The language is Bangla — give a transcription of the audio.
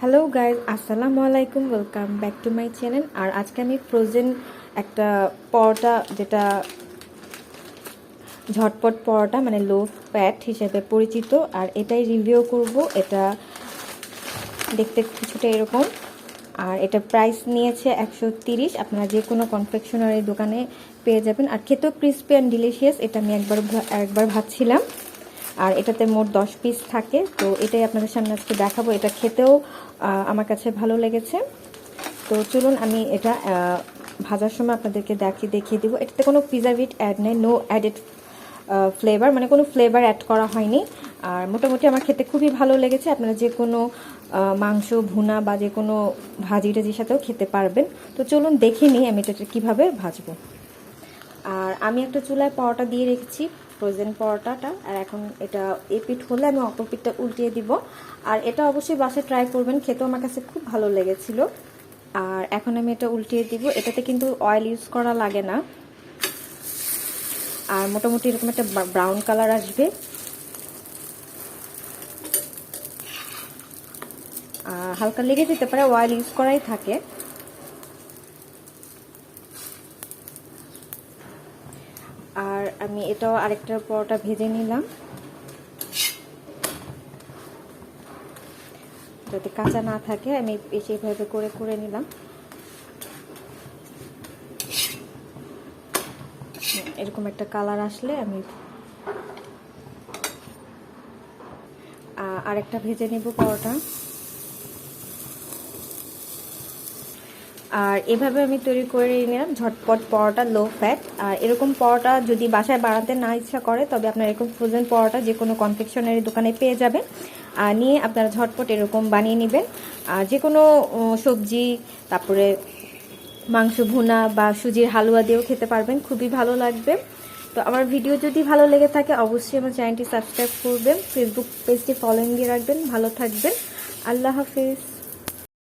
হ্যালো গাইজ আসসালামু আলাইকুম welcome back to my channel আর আজকে আমি ফ্রোজেন একটা পরোটা, যেটা ঝটপট পরোটা মানে লো ফ্যাট হিসেবে পরিচিত। আর এটাই রিভিউ করব। এটা দেখতে কিছুটা এরকম। আর এটা প্রাইস নিয়েছে একশো তিরিশ। আপনারা যে কোনো কনফেকশনারি দোকানে পেয়ে যাবেন। আর খেতেও ক্রিসপি অ্যান্ড ডিলিশিয়াস এটা আমি একবার একবার ভাবছিলাম। আর এটাতে মোট দশ পিস থাকে। তো এটাই আপনাদের সামনে আজকে দেখাবো। এটা খেতেও আমার কাছে ভালো লেগেছে। তো চলুন আমি এটা ভাজার সময় আপনাদেরকে দেখিয়ে দেখিয়ে দিব। এটাতে কোনো প্রিজারভেট অ্যাড নেই নো অ্যাডেড ফ্লেভার মানে কোনো ফ্লেভার অ্যাড করা হয়নি। আর মোটামুটি আমার খেতে খুবই ভালো লেগেছে। আপনারা যে কোনো মাংস, ভুনা বা যে কোনো ভাজি টাজির সাথেও খেতে পারবেন। তো চলুন দেখে নিই আমি এটা কীভাবে ভাজবো। আর আমি একটা চুলায় পরোটা দিয়ে রেখেছি ফ্রোজেন পরোটাটা, আর এখন এটা এ পিঠ হলে আমি অপর পিঠটা উল্টিয়ে দিব। আর এটা অবশ্যই বাসায় ট্রাই করবেন, খেতেও আমার কাছে খুব ভালো লেগেছিল। আর এখন আমি এটা উল্টিয়ে দিব, এটাতে কিন্তু অয়েল ইউজ করা লাগে না। আর মোটামুটি এরকম একটা ব্রাউন কালার আসবে। হালকা লেগে যেতে পারে অয়েল ইউজ করাই থাকে। আর আমি এটাও আরেকটার পরোটা ভেজে নিলাম। যাতে কাঁচা না থাকে, আমি সেইভাবে করে করে নিলাম। এরকম একটা কালার আসলে আমি আরেকটা ভেজে নেব পরোটা। আর এভাবে আমি তৈরি করে নিলাম। ঝটপট পরোটা লো ফ্যাট আর এরকম পরোটা যদি বাসায় বানাতে না ইচ্ছা করে, তবে আপনার এরকম ফ্রোজেন পরোটা যে কোনো কনফেকশনারি দোকানে পেয়ে যাবেন। আর নিয়ে আপনারা ঝটপট এরকম বানিয়ে নেবেন। আর যে কোনো সবজি, তারপরে মাংস ভুনা বা সুজির হালুয়া দিয়েও খেতে পারবেন। খুবই ভালো লাগবে। তো আমার ভিডিও যদি ভালো লেগে থাকে, অবশ্যই আমার চ্যানেলটি সাবস্ক্রাইব করবেন। ফেসবুক পেজটি ফলোইং দিয়ে রাখবেন। ভালো থাকবেন। আল্লাহ হাফিজ।